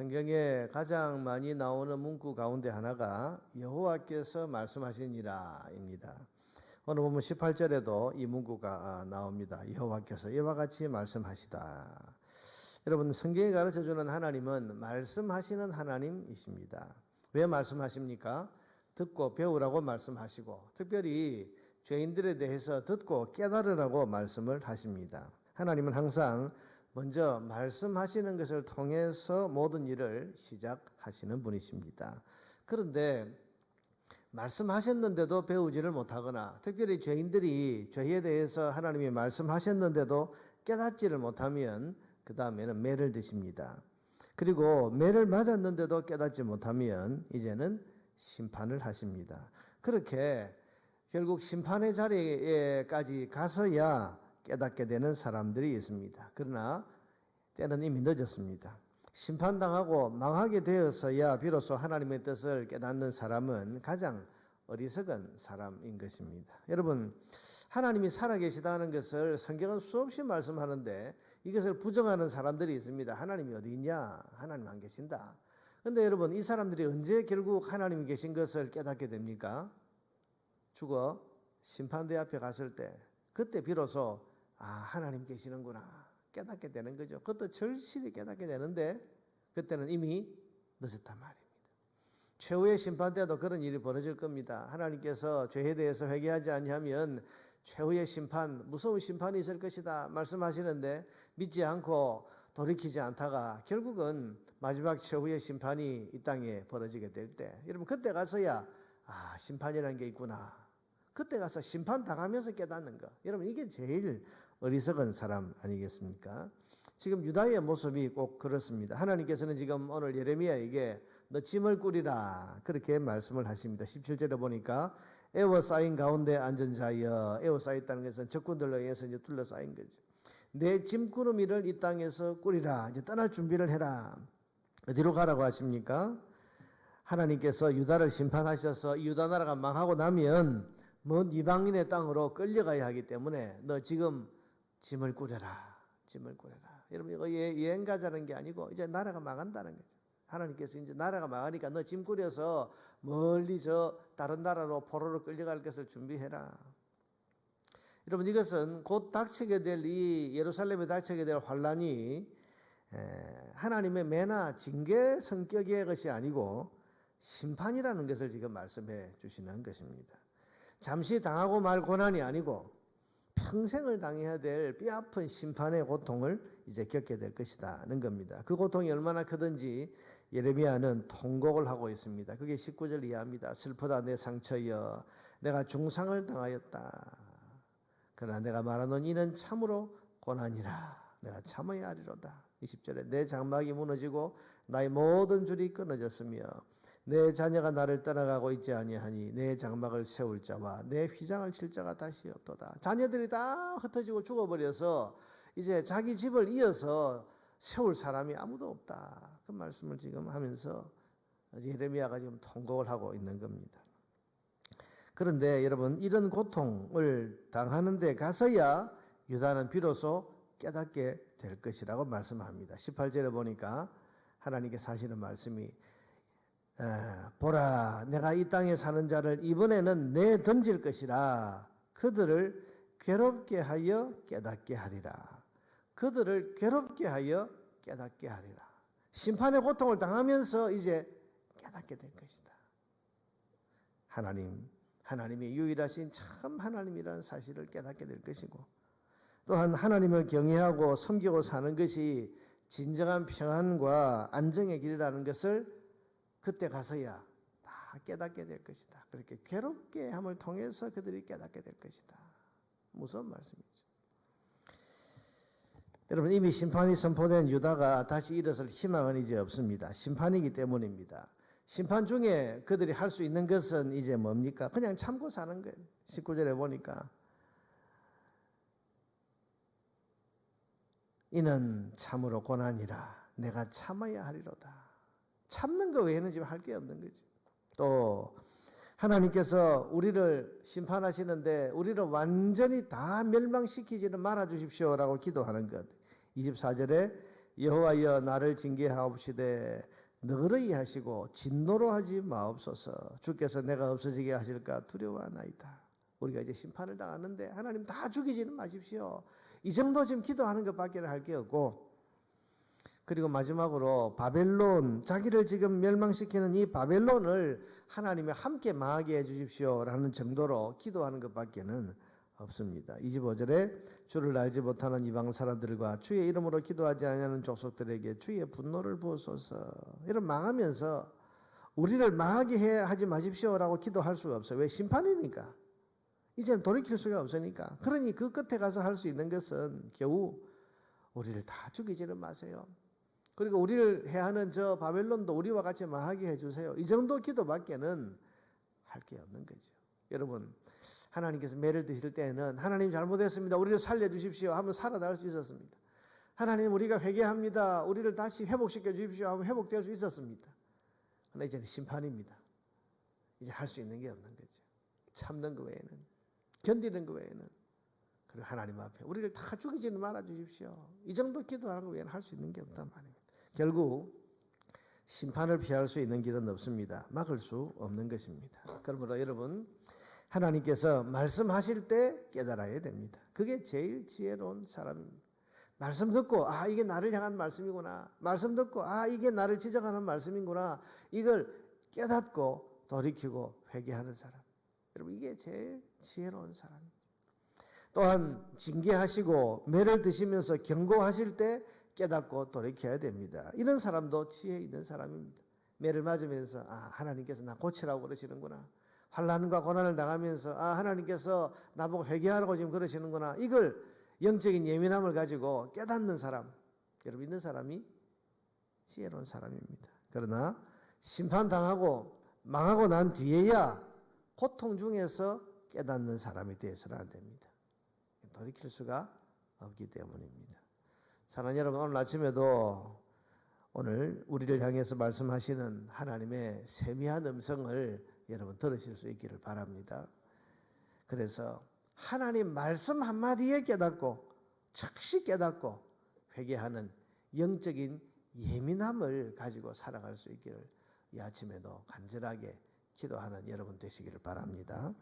성경에 가장 많이 나오는 문구 가운데 하나가 여호와께서 말씀하시니라입니다. 오늘 보면 18절에도 이 문구가 나옵니다. 여호와께서 이와 같이 말씀하시다. 여러분 성경이 가르쳐 주는 하나님은 말씀하시는 하나님이십니다. 왜 말씀하십니까? 듣고 배우라고 말씀하시고 특별히 죄인들에 대해서 듣고 깨달으라고 말씀을 하십니다. 하나님은 항상 먼저 말씀하시는 것을 통해서 모든 일을 시작하시는 분이십니다. 그런데 말씀하셨는데도 배우지를 못하거나 특별히 죄인들이 죄에 대해서 하나님이 말씀하셨는데도 깨닫지를 못하면 그 다음에는 매를 드십니다. 그리고 매를 맞았는데도 깨닫지 못하면 이제는 심판을 하십니다. 그렇게 결국 심판의 자리에까지 가서야 깨닫게 되는 사람들이 있습니다. 그러나 때는 이미 늦었습니다. 심판당하고 망하게 되어서야 비로소 하나님의 뜻을 깨닫는 사람은 가장 어리석은 사람인 것입니다. 여러분, 하나님이 살아계시다는 것을 성경은 수없이 말씀하는데 이것을 부정하는 사람들이 있습니다. 하나님이 어디 있냐? 하나님 안 계신다. 근데 여러분, 이 사람들이 언제 결국 하나님이 계신 것을 깨닫게 됩니까? 죽어 심판대 앞에 갔을 때, 그때 비로소 아, 하나님 계시는구나. 깨닫게 되는 거죠. 그것도 절실히 깨닫게 되는데, 그때는 이미 늦었단 말입니다. 최후의 심판 때도 그런 일이 벌어질 겁니다. 하나님께서 죄에 대해서 회개하지 아니하면 최후의 심판, 무서운 심판이 있을 것이다 말씀하시는데 믿지 않고 돌이키지 않다가 결국은 마지막 최후의 심판이 이 땅에 벌어지게 될 때, 여러분 그때 가서야 아 심판이라는 게 있구나. 그때 가서 심판 당하면서 깨닫는 거. 여러분 이게 제일 어리석은 사람 아니겠습니까? 지금 유다의 모습이 꼭 그렇습니다. 하나님께서는 지금 오늘 예레미야에게 너 짐을 꾸리라 그렇게 말씀을 하십니다. 17절에 보니까 에워싸인 가운데 앉은 자여 에워싸였다는 것은 적군들로 의해서 이제 둘러싸인 거죠. 내 짐꾸러미를 이 땅에서 꾸리라 이제 떠날 준비를 해라. 어디로 가라고 하십니까? 하나님께서 유다를 심판하셔서 이 유다 나라가 망하고 나면 먼 이방인의 땅으로 끌려가야 하기 때문에 너 지금 짐을 꾸려라. 짐을 꾸려라. 여러분 이거 여행 가자는 게 아니고 이제 나라가 망한다는 거죠. 하나님께서 이제 나라가 망하니까 너 짐 꾸려서 멀리 저 다른 나라로 포로로 끌려갈 것을 준비해라. 여러분 이것은 곧 닥치게 될 이 예루살렘에 닥치게 될 환란이 하나님의 매나 징계 성격의 것이 아니고 심판이라는 것을 지금 말씀해 주시는 것입니다. 잠시 당하고 말 고난이 아니고 평생을 당해야 될 뼈아픈 심판의 고통을 이제 겪게 될 것이다는 겁니다. 그 고통이 얼마나 크든지 예레미야는 통곡을 하고 있습니다. 그게 19절 이하입니다. 슬프다 내 상처여 내가 중상을 당하였다. 그러나 내가 말하는 이는 참으로 고난이라 내가 참아야 하리로다. 20절에 내 장막이 무너지고 나의 모든 줄이 끊어졌으며 내 자녀가 나를 떠나가고 있지 아니하니 내 장막을 세울 자와 내 휘장을 칠 자가 다시 없도다. 자녀들이 다 흩어지고 죽어버려서 이제 자기 집을 이어서 세울 사람이 아무도 없다. 그 말씀을 지금 하면서 예레미야가 지금 통곡을 하고 있는 겁니다. 그런데 여러분 이런 고통을 당하는데 가서야 유다는 비로소 깨닫게 될 것이라고 말씀합니다. 18절에 보니까 하나님께서 하시는 말씀이 보라 내가 이 땅에 사는 자를 이번에는 내 던질 것이라. 그들을 괴롭게 하여 깨닫게 하리라. 그들을 괴롭게 하여 깨닫게 하리라. 심판의 고통을 당하면서 이제 깨닫게 될 것이다. 하나님 하나님이 유일하신 참 하나님이라는 사실을 깨닫게 될 것이고 또한 하나님을 경외하고 섬기고 사는 것이 진정한 평안과 안정의 길이라는 것을 그때 가서야 다 깨닫게 될 것이다. 그렇게 괴롭게 함을 통해서 그들이 깨닫게 될 것이다. 무서운 말씀이죠. 여러분 이미 심판이 선포된 유다가 다시 일어설 희망은 이제 없습니다. 심판이기 때문입니다. 심판 중에 그들이 할 수 있는 것은 이제 뭡니까? 그냥 참고 사는 거예요. 19절에 보니까 이는 참으로 고난이라 내가 참아야 하리로다. 참는 거 외에는 지금 할 게 없는 거죠. 또 하나님께서 우리를 심판하시는데 우리를 완전히 다 멸망시키지는 말아 주십시오라고 기도하는 것. 24절에 여호와여 나를 징계하옵시되 너그러이 하시고 진노로 하지 마옵소서 주께서 내가 없어지게 하실까 두려워하나이다 우리가 이제 심판을 당하는데 하나님 다 죽이지는 마십시오 이 정도 지금 기도하는 것밖에 할 게 없고 그리고 마지막으로 바벨론 자기를 지금 멸망시키는 이 바벨론을 하나님이 함께 망하게 해 주십시오라는 정도로 기도하는 것밖에는 없습니다. 25절에 주를 알지 못하는 이방 사람들과 주의 이름으로 기도하지 아니하는 족속들에게 주의 분노를 부어소서. 이런 망하면서 우리를 망하게 해 하지 마십시오라고 기도할 수가 없어요. 왜 심판이니까. 이제는 돌이킬 수가 없으니까. 그러니 그 끝에 가서 할 수 있는 것은 겨우 우리를 다 죽이지는 마세요. 그리고 우리를 해하는 저 바벨론도 우리와 같이 망하게 해주세요. 이 정도 기도밖에는 할 게 없는 거죠. 여러분, 하나님께서 매를 드실 때에는 하나님 잘못했습니다. 우리를 살려주십시오. 하면 살아날 수 있었습니다. 하나님 우리가 회개합니다. 우리를 다시 회복시켜 주십시오. 하면 회복될 수 있었습니다. 그러나 이제는 심판입니다. 이제 할 수 있는 게 없는 거죠. 참는 것 외에는 견디는 것 외에는 그리고 하나님 앞에 우리를 다 죽이지는 말아 주십시오. 이 정도 기도하는 것 외에는 할 수 있는 게 없단 말입니다. 결국 심판을 피할 수 있는 길은 없습니다. 막을 수 없는 것입니다. 그러므로 여러분 하나님께서 말씀하실 때 깨달아야 됩니다. 그게 제일 지혜로운 사람입니다. 말씀 듣고 아 이게 나를 향한 말씀이구나. 말씀 듣고 아 이게 나를 지적하는 말씀이구나. 이걸 깨닫고 돌이키고 회개하는 사람. 여러분 이게 제일 지혜로운 사람입니다. 또한 징계하시고 매를 드시면서 경고하실 때 깨닫고 돌이켜야 됩니다. 이런 사람도 지혜 있는 사람입니다. 매를 맞으면서 아 하나님께서 나 고치라고 그러시는구나. 환란과 고난을 당하면서 아 하나님께서 나보고 회개하라고 지금 그러시는구나. 이걸 영적인 예민함을 가지고 깨닫는 사람, 여러분 있는 사람이 지혜로운 사람입니다. 그러나 심판 당하고 망하고 난 뒤에야 고통 중에서 깨닫는 사람이 되어서는 안 됩니다. 돌이킬 수가 없기 때문입니다. 사랑하는 여러분, 오늘 아침에도 오늘 우리를 향해서 말씀하시는 하나님의 세미한 음성을 여러분 들으실 수 있기를 바랍니다. 그래서 하나님 말씀 한마디에 깨닫고 즉시 깨닫고 회개하는 영적인 예민함을 가지고 살아갈 수 있기를 이 아침에도 간절하게 기도하는 여러분 되시기를 바랍니다.